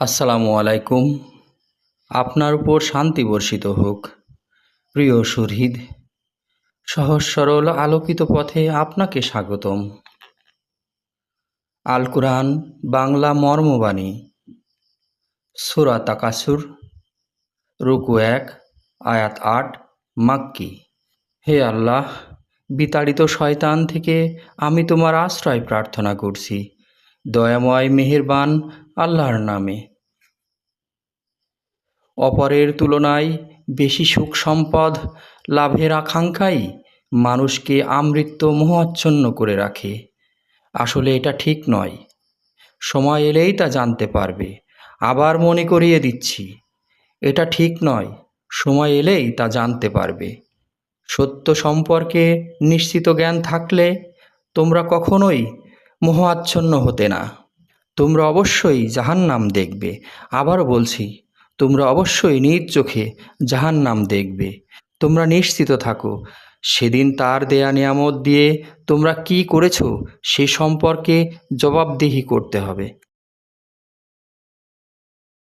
আসসালামু আলাইকুম। আপনার উপর শান্তি বর্ষিত হোক। প্রিয় সুহৃদ সহজ সরল আলোকিত পথে আপনাকে স্বাগতম। আল কোরআন বাংলা মর্মবাণী, সুরা তাকাসুর, রুকু এক, আয়াত আট, মাক্কি। হে আল্লাহ, বিতাড়িত শয়তান থেকে আমি তোমার আশ্রয় প্রার্থনা করছি। দয়াময় মেহেরবান আল্লাহর নামে। অপরের তুলনায় বেশি সুখ সম্পদ লাভের আকাঙ্ক্ষাই মানুষকে আমৃত্য মোহাচ্ছন্ন করে রাখে। আসলে এটা ঠিক নয়। সময় এলেই তা জানতে পারবে। আবার মনে করিয়ে দিচ্ছি, এটা ঠিক নয়, সময় এলেই তা জানতে পারবে। সত্য সম্পর্কে নিশ্চিত জ্ঞান থাকলে তোমরা কখনোই মোহাচ্ছন্ন হতে না। তোমরা অবশ্যই জাহান্নাম দেখবে। আবারও বলছি, তোমরা অবশ্যই নিজ চোখে জাহান্নাম দেখবে। তোমরা নিশ্চিত থাকো, সেদিন তার দেয়া নিয়ামত দিয়ে তোমরা কি করেছ সে সম্পর্কে জবাবদিহি করতে হবে।